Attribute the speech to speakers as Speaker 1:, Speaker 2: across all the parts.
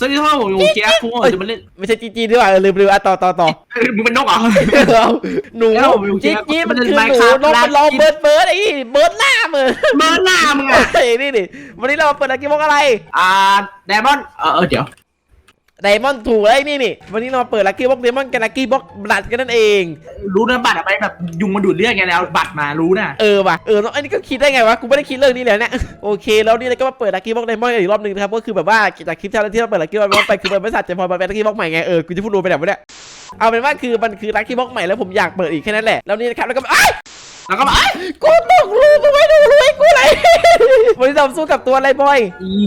Speaker 1: สวัสดีครับผมอยู่เกียร์คูผมจะมาเล่น
Speaker 2: ไม่ใช่จีจีด้วยว่ะเออลืมลืมอะต่อต่อต่อ
Speaker 1: มึงเป็นนกเหรอ
Speaker 2: หนูจีจีมันคือหนูนกมันรอ
Speaker 1: ง
Speaker 2: เบิร์ดเบิร์ดไอ้เบิร์ดหน้ามึง
Speaker 1: เบิร์หน้ามึงอะ
Speaker 2: เฮ้ยนี่วันนี้เราเปิดลักกี้บ็อกอะไร
Speaker 1: อ่าไดมอนด์เออเดี๋ยว
Speaker 2: ไดมอนด์ถูกเลยนี่นี่วันนี้เรามาเปิดลักกี้บ็อกไดมอนด์กับลักกี้บ็อกบลัดกันนั่นเอง
Speaker 1: รู้นะบัตรอะไรแบบยุงมาดูดเลือดไงแล้วบัตรมารู้นะ
Speaker 2: เออว่ะเออแล้วอันนี้ก็คิดได้ไงวะกูไม่ได้คิดเรื่องนี้เลยเนี่ยโอเคแล้วนี่เราก็มาเปิดลักกี้บ็อกไดมอนด์อีกรอบหนึ่งนะครับก็คือแบบว่าจากคลิปที่เราที่เราเปิดลักกี้บ็อกไปคือมันบริษัทจะพอมาเป็นลักกี้บ็อกใหม่ไงเออกูจะพูดรู้ไปแบบว่าเนี่ยเอาเป็นว่าคือมันคือลักกี้บ็อกใหม่แล้วผมอยากเปิดอีกแค่นั้นแหละแล้วนี่นะครับแล้วก็อ้าย
Speaker 1: แล้วก็มาเอ้ย
Speaker 2: กูตกรูกูไม่ดูรูไอ้กูเลยวันนี้เราสู้กับตัวอะไรบอย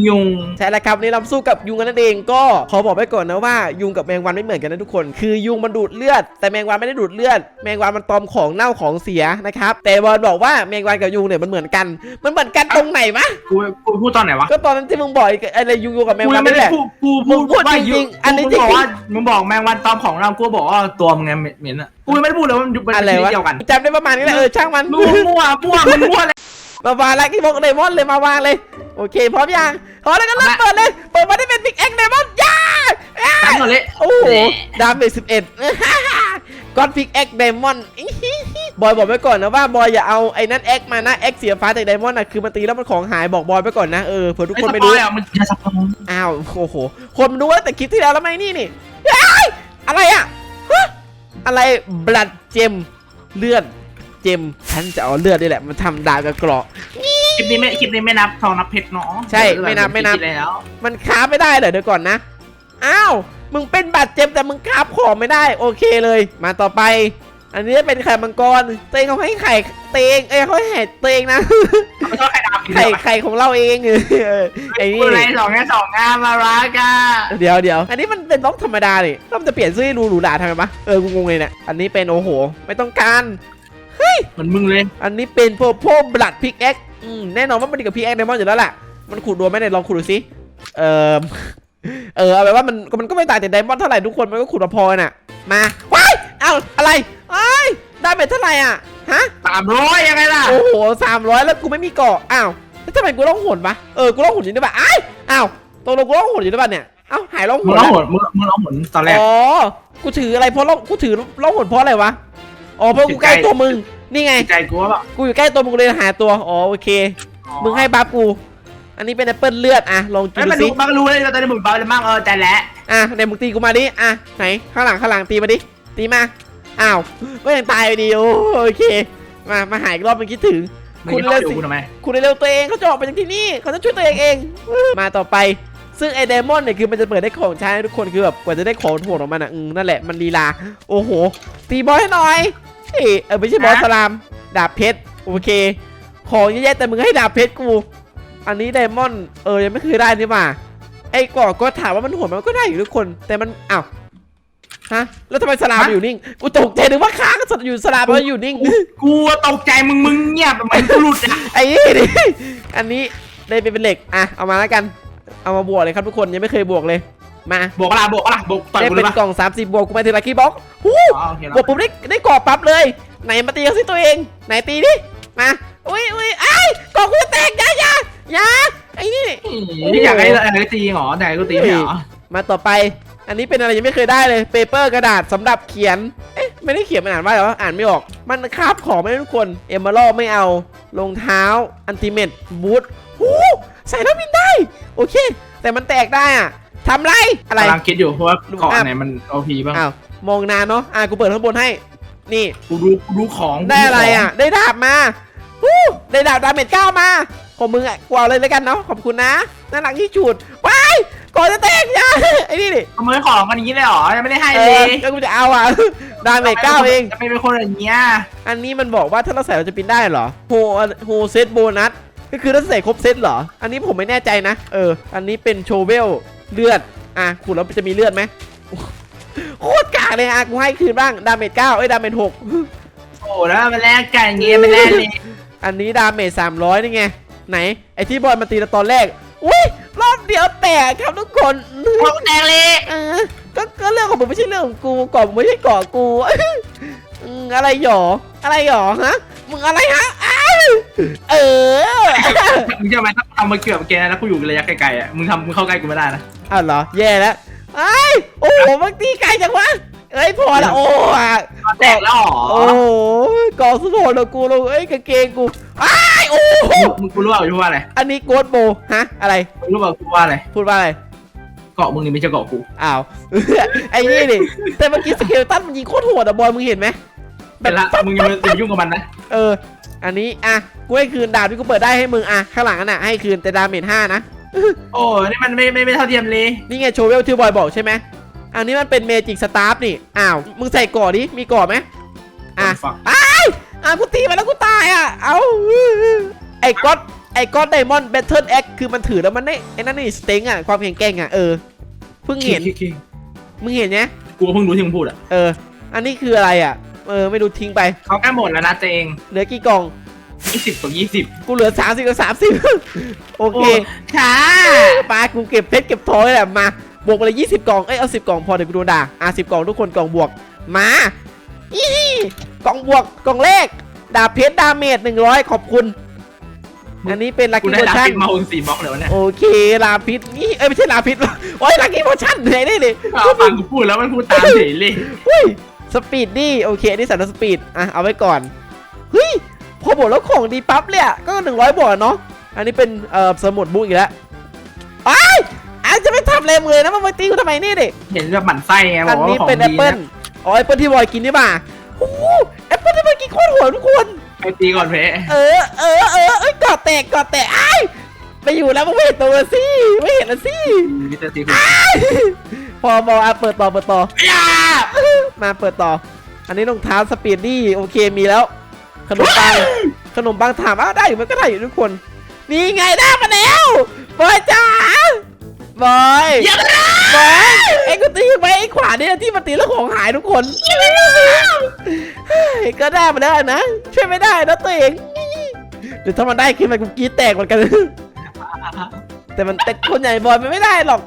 Speaker 1: ยุง
Speaker 2: ใช่แล้วครับวันนี่เราสู้กับยุงกันนั่นเองก็ขอบอกไว้ก่อนนะว่ายุงกับแมงวันไม่เหมือนกันนะทุกคน คือยุงมันดูดเลือด แต่แมงวันไม่ได้ดูดเลือด แมงวันมันตอมของเน่าของเสียนะครับแต่บอลบอกว่าแมงวันกับยุงเนี่ยมันเหมือนกัน มันเหมือนกันตรงไหนวะ
Speaker 1: กูกูพูดตอนไหนวะ
Speaker 2: ก็ตอนนั้นที่มึงบอกไอ้อะไรยุงยุงกับแมง
Speaker 1: กู
Speaker 2: วั
Speaker 1: ยั
Speaker 2: น
Speaker 1: งไม่
Speaker 2: นี่แห
Speaker 1: ได้
Speaker 2: ละ
Speaker 1: พูดกู
Speaker 2: มึ
Speaker 1: พู
Speaker 2: ง
Speaker 1: ด
Speaker 2: พูด
Speaker 1: ว่า
Speaker 2: จริงๆ
Speaker 1: ยุ
Speaker 2: อันนี้
Speaker 1: มึงบอก
Speaker 2: จริงๆ
Speaker 1: ว่ามึงบอกแมงวันตอมของเรากูบอกว่าตัวมึงไงเหม็นอะกูยังไม่ได้พูดเลยว่ามันเป็น
Speaker 2: อะไร
Speaker 1: ชนิด
Speaker 2: วะ
Speaker 1: เดียวกัน
Speaker 2: จำได้ประมาณนี้แหละเออช่างมัน
Speaker 1: มั่วมั่วมั่วมึงมั่วเลย
Speaker 2: มาวางแล้วที่บอกไดมอนด์เลยมาวางเลย โอเคพร้อมยังพร้อมแล้วก็เริ่มเปิดเลยเปิดมาได้เป็นบิ๊กเอ็กไดมอนด์ย่าอ่า
Speaker 1: ตั้งก่อนเลย
Speaker 2: โอ้โหดาเมจสิบเอ็ดก็อดพิกเอ็กไดมอนด์บอยบอกไว้ก่อนนะว่าบอยอย่าเอาไอ้นั่นเอ็กมานะเอ็กเสียฟ้าจากไดมอนด์นะคือมันตีแล้วมันของหายบอกบอยไว้ก่อนนะเออเผื่อทุกคนไม่รู้
Speaker 1: อ้า
Speaker 2: วโอ้โหคนมันรู้แล้วแต่คลิปที่แล้วแล้วไหมนี่นี่อะไรอะอะไรบลัดเจมเลือด เจมฉันจะเอาเลือดนี่แหละมันทำดาบกับเกราะ
Speaker 1: คลิปนี้ไม่คลิปนี้ไม่นับทองนับเพชรเนาะ
Speaker 2: ใช่ไม่นับไม่นับ
Speaker 1: คลิปที่แล้ว
Speaker 2: มันค้าไม่ได้เหรอเดี๋ยวก่อนนะ อ้าว มึงเป็นบาดเจ็บแต่มึงคาบของไม่ได้ โอเคเลย มาต่อไป อันนี้เป็นไข่มังกร เตงเขาให้ไข่เตง เอ้ยเขาให้ไข่เตงนะ
Speaker 1: ไม่ชอบไข่ดาวกิน
Speaker 2: ไข่
Speaker 1: เดียว
Speaker 2: ไข่ของเราเองเออไอ้
Speaker 1: ไอ้
Speaker 2: นี่
Speaker 1: นี่ อะไรสองแง่สองงามมารักอะ
Speaker 2: เดี๋ยวเดี๋ยว อันนี้มันเป็นบล็อกธรรมดานี่ต้องจะเปลี่ยนซื้อให้ดูหรูหราทำไมปะเออ กูงงเลยเนี่ย อันนี้เป็นโอ้โห ไม่ต้องการ
Speaker 1: เหมือนมึงเลย
Speaker 2: อันนี้เป็นโพโพบลัดพิกเอ็กแน่นอนว่ามันดีกับพิกเอ็กไดมอนด์อยู่แล้วแหละมันขุดรวมไหมเนี่ยลองขุดดูสิ เออเออเอาไปนว่ามันมันก็ไม่ต่างจากไดมอนด์เท่าไหร่ทุกคนมันก็ขุดมาพอน่ะ มาว้ายเอ้าอะไรเอ้ยได้ไปเท่าไหร่อะ ฮะ
Speaker 1: สามร้อยยังไงล่ะ
Speaker 2: โอ้โหสามร้อยแล้วกูไม่มีเกาะอ้าวแล้วทำไมกูต้องหนปะเออกูต้องหนอยู่ด้วยปะอ้ายอ้าวตกลงกูต้องหนอยู่ด้วยปะเนี่ยเอ้าหายร้องห
Speaker 1: มึง
Speaker 2: น
Speaker 1: ร้อง
Speaker 2: แล้ว
Speaker 1: หนมึงมึงร้องหนตอนแรก
Speaker 2: อ๋อ กูถืออะไรเพราะร้องกูถือร้องหนเพราะอะไรวะ อ๋อเพราะกูใกล้ตัวมึง นี่ไง
Speaker 1: ใจกูว่าแบบ
Speaker 2: กูอยู่ใกล้ตัวมึงเลยหาตัว อ๋อโอเค มึงให้บัฟกู อันนี้เป็นแอปเปิลเลือดอะลองกิ
Speaker 1: ไอ้
Speaker 2: น
Speaker 1: มัน
Speaker 2: ดู
Speaker 1: รู้
Speaker 2: สิ
Speaker 1: มันก็รู้เลยตอนนี้มึงเบาเลยมั่งเออใจแล้ว
Speaker 2: อะไหนมึงตีกูมาดิอะไหนข้างหลังข้างหลังตีมาดิตีมาอ้าวก็ยังตายอยู่ดีโอ้โอเค มามาหาอีกรอบมึงคิดถึง
Speaker 1: มึง
Speaker 2: คุณ
Speaker 1: จะ
Speaker 2: เร็
Speaker 1: เข้าว
Speaker 2: สิ
Speaker 1: อยู่กูทำไม
Speaker 2: คุณเร็วๆตัวเองเขาจะออกไปจากที่นี่เขาจะช่วยตัวเองเอง มาต่อไป ซึ่งไอเดมอนเนี่ยคือมันจะเปิดได้ของใช้ให้ทุกคนคือแบบกว่าจะได้ของโหดออกมาน่ะอืมนั่นแหละมันลีลา โอ้โห ตีบอสให้หน่อย เอ้ยเออไม่ใช่บอสสลาม ดาบเพชรโอเค ของเยอะแยะแต่มึงให้ดาบเพชรกู อันนี้ไดมอนด์เออยังไม่เคยได้นี่มาไอ้ก่อก็ถามว่ามันโหดมันก็ได้อยู่ทุกคน แต่มันอ้าวฮะแล้วทำไมสลามมันอยู่นิ่งกูตกใจนึกว่าค้างสอยู่สลามมันอยู่นิ่ง
Speaker 1: กูตกใจมึงมึงเงียบเหมือนกูหลุดอะ
Speaker 2: ไอ้นี่ดิอันนี้ได้เป็นเหล็กอะเอามาแล้วกัน เอามาบวกเลยครับทุกคนยังไม่เคยบวกเลย มา
Speaker 1: บอกอะไรบอกอะไรบอกต่อย
Speaker 2: ได้
Speaker 1: กูเล
Speaker 2: เป็
Speaker 1: ย
Speaker 2: น
Speaker 1: ปะ
Speaker 2: กล่อง 30 บวกกูไปถึงลักกี้บ็อกฮู้
Speaker 1: อ๋อโอเค
Speaker 2: บวกปุ๊บได้ได้กรอบปั๊บเลย ไหนมาตีกันสิตัวเอง ไหนตีดิ มาอุ้ยอุ้ยไอ้ายกล่องกูจะแตกอยาอยาอยาไอ้นี่
Speaker 1: นี่อยากให้อยากให้ตีเหรอแต่กูตีไม่เหรอ
Speaker 2: มาต่อไป อันนี้เป็นอะไรยังไม่เคยได้เลยเปเปอร์กระดาษสำหรับเขียน เอ๊ะ ไม่ได้เขียนมันอ่านว่าอะไรวะอ่านไม่ออก มันคาบของไม่ได้ทุกคน เอมเมอรัลไม่เอา รองเท้า อันติเมตบูทหูใส่แล้วบินได้ โอเค แต่มันแตกได้อะ ทำไรอะไร
Speaker 1: กำลังคิดอยู่เพราะว่าเกาะไหนมันโอพีบ้าง
Speaker 2: อ้าวมองนานเนาะอะกูเปิดข้างบนให้ นี่
Speaker 1: กูดูกูดูของ
Speaker 2: ได้อะไรอะ ได้ดาบมาฮู้ได้ดาบดาเมจเก้ามาของมึงอะกูเอาเลยแล้วกันเนาะขอบคุณนะน่ารักที่ฉุดว้ายก่อนจะแตกอยาไอ้นี่ดิ
Speaker 1: ขโมยของกันอย่างนี้เลยเหรอยังไม่ได้ให้
Speaker 2: เอ
Speaker 1: เล
Speaker 2: อยก็กูจะเอาอะ ดาเมจเก้าเอง
Speaker 1: จะเป็นคนอย่างเงี้ย
Speaker 2: อันนี้มันบอกว่าถ้าเราใส่เราจะบินได้เหรอโฮโฮเซตโบนัสก็คือถ้าใส่ครบเซตเหรอ อันนี้ผมไม่แน่ใจนะ เออ อันนี้เป็นโชเวล เลือด อะขูดแล้วจะมีเลือดไหมโคตรกากเลยอะกูให้คืนบ้าง ดาเมจเก้าเอ้ย ดาเมจหก
Speaker 1: โอ้แล้วมันแลกกันอย่างเงี้ยมันแลกเลย
Speaker 2: อันนี้ดาเมจสามร้อยนี่ไง ไหน ไอที่บอลมาตีเราตอนแรก อุ้ย รอบเดียวแตกครับทุกคน
Speaker 1: พวกแดงเลย
Speaker 2: เออก็ก็เรื่องของมึงไม่ใช่เรื่องของกูก่อนมึงไม่ใช่ก่อกูอืมอะไรหยอ อะไรหยอฮะ มึงอะไรฮะอ้าว เออ
Speaker 1: มึงจะมาทำมาเกือบแกแล้วกูอยู่ระยะไกลๆอะมึงทำมึงเข้าใกล้กูไม่ได้นะ
Speaker 2: อ้าวเหรอแย่แล้วไอ้ยโอ้โหมันตีไกลจังวะเอ้ยพอละโอ้อะ
Speaker 1: แตกแล้วเหรอ
Speaker 2: โอ้โหกองสุดโหดเลยกูลงเอ้ยกางเกงกูไอ้ายโอ้โห
Speaker 1: มึงกูรู้ว่ากูว่าอะไร
Speaker 2: อันนี้โกดโบฮะอะไร
Speaker 1: มึงรู้ว่ากูว่าอะไร
Speaker 2: พูดว่าอะไร
Speaker 1: เกาะมึงนี่ไม่ใช่เกาะกู
Speaker 2: อ้าวไอ้นี่ดิแต่เมื่อกี้สเกลตันมันยิงโคตรโหดอะบอยมึงเห็นไหม
Speaker 1: เป็นละมึงยังไม่ยุ่งกับมันนะ
Speaker 2: เออ อันนี้อะกูให้คืนดาบที่กูเปิดได้ให้มึงอะข้างหลังอันน่ะให้คืนแต่ดาเมจห้านะ
Speaker 1: โอ้นี่มันไม่ไม่ไม่เท่าเทียมเลย
Speaker 2: นี่ไงโชว์เวลที่บอยบอกใช่ไหมอันนี้มันเป็นเมจิกสตาร์ฟนี่ อ้าว มึงใส่ก่อดิ มีก่อไหมอะ
Speaker 1: ฟัง
Speaker 2: อะกูตีมาแล้วกูตายอะ เอาไอ้ก๊อตไอ้ก๊อตไดมอนด์แบทเทิลแอคคือมันถือแล้วมันได้ไอ้นั่นนี่สเต็งอะ ความแข็งแกร่งอะ เออ เพิ่งเห็น
Speaker 1: คิดคิด
Speaker 2: มึงเห็นไง
Speaker 1: กูเพิ่งรู้ที่มึงพูดอะ
Speaker 2: เออ อันนี้คืออะไรอะ เออไม่รู้ทิ้งไป
Speaker 1: เขาใกล้หมดแล้วนะเจง
Speaker 2: เหลือกี่กล่อง
Speaker 1: ยี่สิบกับยี่สิบ
Speaker 2: กูเหลือ 30กับ30 โอเค
Speaker 1: ค่ะ
Speaker 2: ปากูเก็บเพชรเก็บทองนี่แหละมาบวกไปเลย20 กล่อง เอ้ยเอา 10 กล่องพอเดี๋ยวกูโดนด่าอะ10 กล่องทุกคนกล่องบวกมาอีกล่องบวกกล่องแรกดาบเพชรดาเมจ100 ขอบคุณ อันนี้เป็นลัก
Speaker 1: กู
Speaker 2: กี้
Speaker 1: ได้
Speaker 2: โพ
Speaker 1: ดา
Speaker 2: ชั่น
Speaker 1: ฟิกมาหกสี่บล็อกเลยวะเนี่ย
Speaker 2: โอเคลาพิษนี่เอ้ยไม่ใช่ลาพิษโอ้ยลักกี้โพชั่นไหนได้ดิ
Speaker 1: เอาฟังกูพูดแล้วมันพูดตามเฉยเลย
Speaker 2: เฮ้ย สปีดดีโอเคอันนี้สันสปีดอะเอาไว้ก่อนเฮ้ยพอบวกแล้วของดีปั๊บเลยอะก็100บวกอะเนาะอันนี้เป็นเอ่อสมุดบุ๊กอีกแล้วไอ้ยอาจจะไม่ทำอะไรมึงเลยนะมันมาตีกูทำไมนี่ดิ
Speaker 1: เห็นแบบหมั่นไส้ไงบ
Speaker 2: อั
Speaker 1: อนกว่า
Speaker 2: นี้
Speaker 1: ของ
Speaker 2: เป็นแอป
Speaker 1: ดี
Speaker 2: เปิ้ล
Speaker 1: นะ
Speaker 2: อ๋อแอปเปิ้ลที่บอยกินนี่ป่ะโอ้โหแอปเปิ้ลที่บอยกินโคตรโหดทุกคน
Speaker 1: ไปตีก่อนเพะ
Speaker 2: เออเออเออเอ้ยกอดแตกกอดแตกไอ้ายไปอยู่แล้วมึงไม่เห็นตัวสิไม่เห็นละสิ
Speaker 1: มิสเตอร์ตีกู
Speaker 2: พอบอกอะเปิดต่อเปิดต่อ
Speaker 1: อย่า
Speaker 2: มาเปิดต่อ อันนี้รองเท้าสปีดดี้โอเคมีแล้ว ขนมปังขนมปังถามอ้าวได้อยู่มันก็ได้อยู่ทุกคน นี่ไงได้มาแล้วบอยจ้าบอย
Speaker 1: อย่า
Speaker 2: บอยไอ้กูตีไปไอ้ขวาเนี่ยที่มันตีแล้วของหายทุกคนเฮ้ยก็ได้มาแล้วนะช่วยไม่ได้นะตัวเองเดี๋ยวถ้ามันได้ขึ้นมากูกรีดแตกเหมือนกัน แต่มันแต่คนใหญ่บอยมันไม่ได้หรอก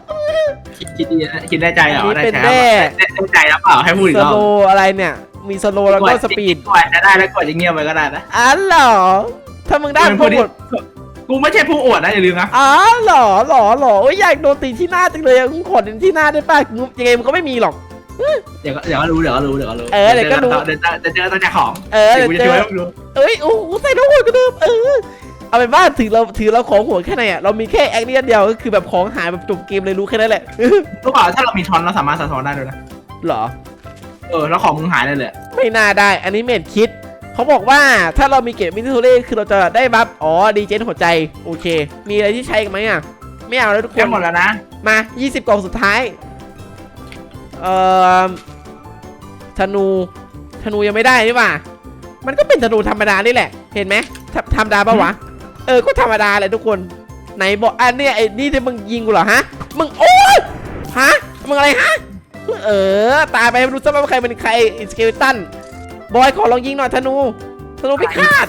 Speaker 1: คิดคิดดีนะคิดได้ใจเหรอ
Speaker 2: อันนี้
Speaker 1: ได้
Speaker 2: เป็น
Speaker 1: ใจ
Speaker 2: แร่
Speaker 1: ได้ได้ใจแล้วเปล่าให้พูดอีก
Speaker 2: ส
Speaker 1: รอบ
Speaker 2: โลอะไรเนี่ย มีสโลแล้วก็สปีด
Speaker 1: กว่าจะได้แล้วกว่าจะเงียบไปก็ได้นะ
Speaker 2: อ๋อเหรอ ถ้ามึงได้
Speaker 1: เป็น
Speaker 2: พว
Speaker 1: ผู้
Speaker 2: ก
Speaker 1: ที่
Speaker 2: หมด
Speaker 1: กูไม่ใช่ผู้อวดนะอย่าลืมนะ
Speaker 2: อ๋อเหรอเหรอเหรอโอ้ยอยากโดนตีที่หน้าจังเลยอะมึงขอตีที่หน้าได้ป่ะมึงยังไงมันก็ไม่มีหรอก
Speaker 1: เดี๋ยวก็เดี๋ยวก็รู้เดี๋ยวก็รู้เดี๋ยวก็รู้
Speaker 2: เออเดี๋ยวก็รู้
Speaker 1: เดี๋ยวเดี๋ยวเจอตัวจากของ
Speaker 2: เออ
Speaker 1: เดี๋ยวกูจะ
Speaker 2: เจ
Speaker 1: ช่วย
Speaker 2: อ
Speaker 1: ให้มึงรู้
Speaker 2: เอ้ยโอ้โหใส่น้องหัวกระเดิมเออ เอาเป็นว่าถือเราถือเราของโหัวแค่ไหนอะเรามีแค่แอคเนียนเดียวก็คือแบบของหายแบบจบเกมเลยรู้แค่นั้นแหละ
Speaker 1: รู้เปล่าถ้าเรามีช้อนเราสามารถสะท้อนได้ด้วยนะ
Speaker 2: เหรอ
Speaker 1: เออแล้วของมึงหายได้เลย
Speaker 2: ไม่น่าได้ อันนี้เมดคิด เขาบอกว่าถ้าเรามีเกมมินิโทเล่คือเราจะได้บัฟอ๋อดีเจนหัวใจ โอเค มีอะไรที่ใช้กันไหมอะ ไม่เอาแล้วทุกค
Speaker 1: แค่
Speaker 2: น
Speaker 1: หมดแล้วนะ
Speaker 2: มา 20กล่องสุดท้ายเอ่อธนูธนูยังไม่ได้นี่หว่า มันก็เป็นธนูธรรมดานี่แหละ เห็นไหมทำธรรมดาปะวะ เออก็ธรรมดาแหละทุกคนไหนบอกอันเนี้ยไอ้นี่ที่มึงยิงกูเหรอฮะมึงโอ๊ยฮะมึงอะไรฮะเออตายไปไม่รู้ซะว่าใครเป็นใครอิสเกลตันบอยขอลองยิงหน่อยธนูธนูพิฆาต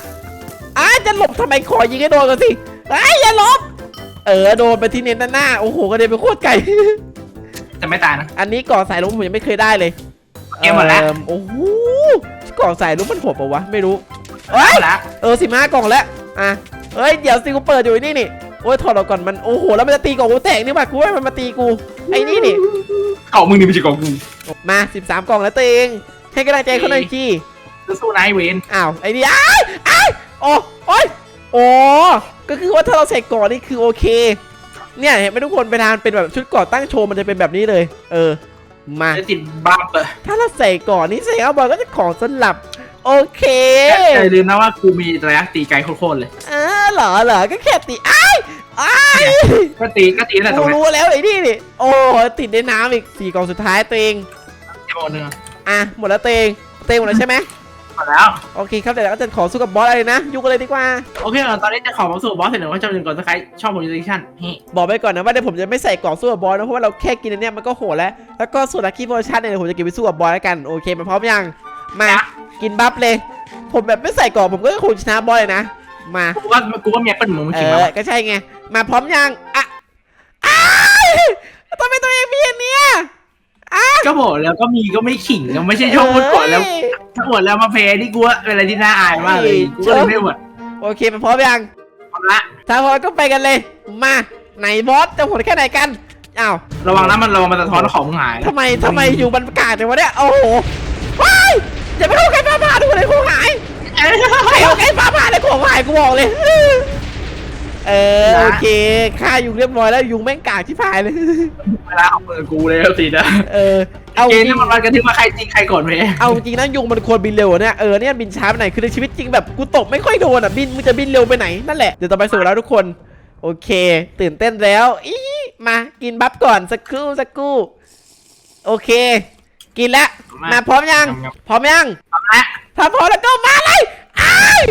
Speaker 2: อ้าจะหลบทำไมขอยิงให้โดนกันสิไอ้ยอย่าหลบเออโดนไปที่เน้นด้านหน้าโอ้โหกระเด็นไปโคตรไกล
Speaker 1: จะไม่ตายนะ
Speaker 2: อันนี้ก่อสายลุงผมยังไม่เคยได้เลย
Speaker 1: เกมหมดแล้ว
Speaker 2: อิ่โอ้โหก่อสายลุงมันโหดปะวะไม่รู้
Speaker 1: หมดแล้ว
Speaker 2: เออสิบห้ากล่องแล้วอะ เฮ้ยเดี๋ยวสิกูเปิดอยู่ไอ้นี่นี่โอ้ยถอดออกก่อนมันโอ้โหแล้วมันจะตีกล่องกูแตกนี่หว่ากูว่ามันมาตีกูไอ้นี่นี่
Speaker 1: ของมึงนี่ไม่ใช่ของกู
Speaker 2: มา 13 กล่องแล้วตัวเองให้กำลังใจเขาหน่อยจี
Speaker 1: สู้ๆนะไอ้เวน
Speaker 2: อ้าวไอ้นี่อ้ายอ้ายโอ้โอ้ยโอ้ก็คือว่าถ้าเราใส่ก่อนนี่คือโอเค เนี่ยเห็นไหมทุกคนไปทานเป็นแบบชุดก่อตั้งโชว์มันจะเป็นแบบนี้เลย เออมา
Speaker 1: จะติดบ้าเปิด
Speaker 2: ถ้าเราใส่ก่อนนี่ใส่เอาบอลก็จะของสลับ โอเค
Speaker 1: อย่าลืมนะว่ากูมีระยะตีไกลโคตรๆเลย
Speaker 2: เออเหรอเหรอก็แค่ตีอ้ายอ้าย
Speaker 1: ก็ตีก็ตีแต่ตร
Speaker 2: กู
Speaker 1: งนี้
Speaker 2: รู้แล้วไอ้นี่นี่โอ้ติดในน้ำอีกสี่กล่องสุดท้ายตัวเอง
Speaker 1: จะหมดเนื้อ
Speaker 2: อะหมดแล้วตัวเองตัวเองหมดแล้วใช่ไหม
Speaker 1: หมดแล้ว
Speaker 2: โอเคครับเดี๋ยวเราก็จะขอสู้กับบอสอะไรนะยุ่งกันเลยดีกว่า
Speaker 1: โอเคตอนนี้จะขอมาสู่บอสเสร็จแล้วว่าจะเป็นก่อนสกายชอบผมยูนิชั่นเฮ้
Speaker 2: บอกไปก่อนนะว่าเดี๋ยวผมจะไม่ใส่กล่องสู้กับบอสนะเพราะว่าเราแค่กินอันเนี้ยมันก็โหดแล้ว แล้วก็ส่วนลักกี้โพชั่นเนี่ยเดี๋ยวผมจะเก็บไปสู้กับบอสแล้วกันโอเคมาพร้อมยังมากินบัฟเลย ผมแบบไม่ใส่กล่องผมก็คงชนะบอสเลยนะ มา
Speaker 1: กูว่ากูว่าเมียเป็นมึงมึง
Speaker 2: เอ
Speaker 1: ขิงมา
Speaker 2: อ ก็ใช่ไง มาพร้อมยังอะอ้ายทำไมตัวเองมีอันเนี้ยอะ
Speaker 1: ก็บอกแล้วก็มีก็ไม่ขิงก็ไม่ใช่ชอบพูดก่อนแล้ว
Speaker 2: เอ้ย
Speaker 1: ถ้าอวดแล้วมาเพย์นี่กูว่าเป็นอะไรที่น่าอายมากเลยกูก็เลยไม่อวด
Speaker 2: โอเคมาพร้อมยัง
Speaker 1: ทำละ
Speaker 2: ถ้าพร้อมก็ไปกันเลย มาไหนบอสจะโหดแค่ไหนกันอ้าว
Speaker 1: ระวังนะมันระวังมันสะท้อนของมึงหายนะ
Speaker 2: ทำไมทำไมอยู่บรรยากาศแต่วะเนี่ยโอ้โหว้ายอย่าไปเข้าใกล้ฟ้าผ่าดูเลยของหาย ใครเข้าใกล้ฟ้าผ่าเลยของหายกูบอกเลย เออโอเคฆ่ายุงเรียบร้อยแล้วยุงแม่งกากที่พายเลย
Speaker 1: เวลาของมือกูเลยสินะ
Speaker 2: เออ เอา
Speaker 1: เก
Speaker 2: ริ
Speaker 1: ม
Speaker 2: ง
Speaker 1: นี่มันวัดกันที่ว่าใครจริงใครก่อนเว้ย
Speaker 2: เอาจริงนะยุงมันควรบินเร็วเนี่ยเออเนี่ยบินช้าไปไหนคือในชีวิตจริงแบบกูตกไม่ค่อยโดนอะบินมึงจะบินเร็วไปไหนนั่นแหละเดี๋ยวต่อไปสู่แล้วทุกคน โอเค ตื่นเต้นแล้วอีมากินบัฟก่อนสักครู่สักครู่ โอเค กินแล้วมาพร้อมยัง พร้อมยัง
Speaker 1: เอาละ
Speaker 2: ถ้าพร้อมแล้วก็มาเลยอ้าย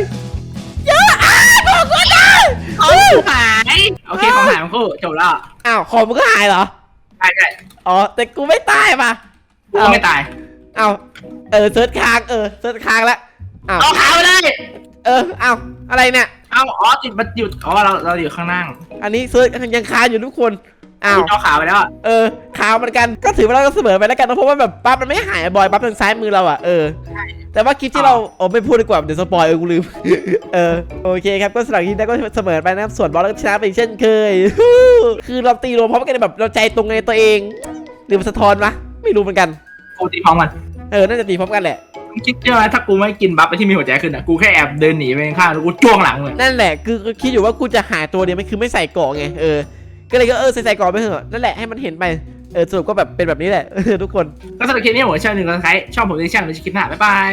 Speaker 2: เยอะอ้ายบอกกูนะ
Speaker 1: ของหายโอเคของหายมันก็จบแล้ว
Speaker 2: อ้าวของมึงก็หายเหรอ
Speaker 1: ใช่ใช่
Speaker 2: อ๋อ แต่กูไม่ตายป่ะ
Speaker 1: กูก็ไม่ตาย
Speaker 2: อ้าวเออเซิร์ชค้างเออเซิร์ชค้างแล้วอ้าว
Speaker 1: เอาขาวไปเลย
Speaker 2: เอออ้าวอะไรเนี่ย
Speaker 1: เอาอ๋อติดมันหยุดอ๋อเราเราอยู่ข้างล่าง
Speaker 2: อันนี้เซิร์ชยังค้างอยู่ทุกคนอ้าว
Speaker 1: กูเอาขาวไปแล้วอะ
Speaker 2: เออขาวเหมือนกันก็ถือว่าเราก็เสมอไปแล้วกันนะเพราะว่าแบบปั๊บมันไม่หายอะบอยปั๊บทางซ้ายมือเราอะเออ แต่ว่าคลิปที่เราโอ้ไม่พูดดีกว่าเดี๋ยวสปอยเออกูลืม เออโอเคครับก็สำหรับคลิปนี้ก็เสมอไปนะครับส่วนบอลก็ชนะไปอีกเช่นเคย คือเราตีรวมพร้อมกันแบบเราใจตรงในตัวเองหรือมันสะท้อนวะไม่รู้เหมือนกัน
Speaker 1: กูตีพร้อมกัน
Speaker 2: เออน่าจะตีพร้อมกันแหละ
Speaker 1: มึงคิดใช่ไหมถ้ากูไม่กินบัฟไปที่มีหัวใจขึ้นอะกูแค่แอบเดินหนีไปข้างๆแล้วกูจ้วงหลังเลย
Speaker 2: นั่นแหละคือคือคิดอยู่ว่ากูจะหาตัวเดียวมันคือไม่ใส่เกาะไงเออก็เลยก็เออใส่ใส่เกาะไปเถอะนั่นแหละให้มันเห็นไปเออสรุปก็แบบเป็นแบบนี้แหละทุกคน
Speaker 1: ก็สำหรับคลิปนี้ผมชอบหนึ่งแล้วใครชอบผมในช่างหรือคลิปหน้าบ๊ายบาย